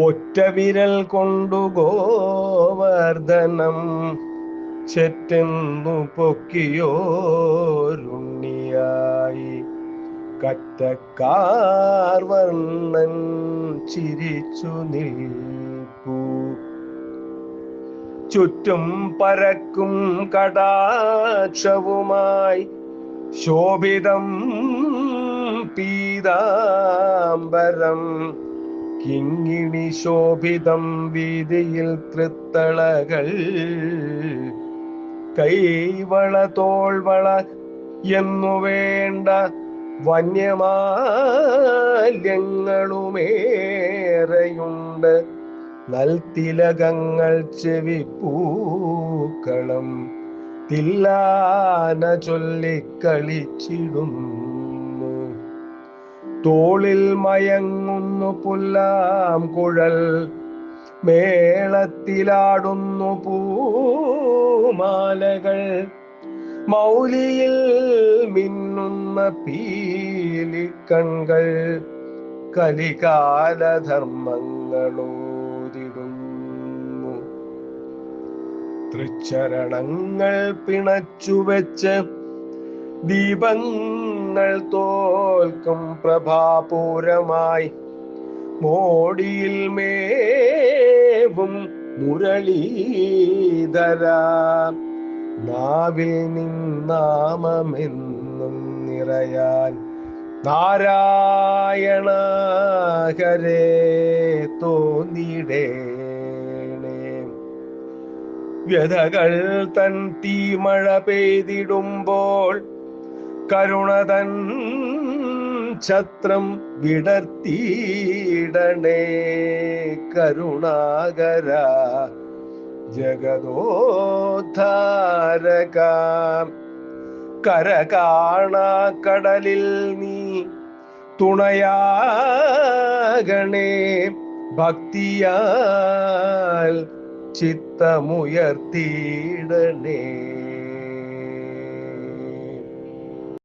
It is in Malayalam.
ഒറ്റ വിരൽ കൊണ്ടു ഗോവർദ്ധനം ചെറ്റെന്നു പൊക്കിയോരുണ്ണിയായി. കറ്റക്കാർ വർണൻ ചിരിച്ചു നിൽപ്പൂ. ചുറ്റും പരക്കും കടാക്ഷവുമായി ശോഭിതം പീതാംബരം കിങ്ങിണി ശോഭിതം വീതിയിൽ തൃത്തളകൾ. കൈവള തോൾവള എന്നു വേണ്ട വന്യമാല്യങ്ങളുമേറെയുണ്ട് നൽതിലകങ്ങൾ ചെവി പൂക്കളം തില്ലാന ചൊല്ലിക്കളിച്ചിടുന്നു തോളിൽ മയങ്ങുന്നു പുല്ലാം കുഴൽ മേളത്തിലാടുന്നു പൂമാലകൾ. മൗലിയിൽ മിന്നുന്ന പീലിക്കൺകൾ കലികാലധർമ്മങ്ങളോതിടുന്നു. തൃച്ചരണങ്ങൾ പിണച്ചുവെച്ച് ദീപങ്ങൾ തോൽക്കും പ്രഭാപൂരമായി. മോടിയിൽ മേവും മുരളീധര. നാവിൽ നിന്നാമെന്നും നിറയാൻ നാരായണ ഹരേ തോന്നിടേണേ. വ്യതകൾ തൻ തീമഴ പെയ്തിടുമ്പോൾ കരുണതൻ ഛത്രം വിടർത്തിയിടണേ. കരുണാകര ജഗദോദ്ധാരക കര കാണാ കടലിൽ നീ തുണയാകണേ. ഭക്തിയാൽ ചിത്തമുയർത്തിയിടണേ.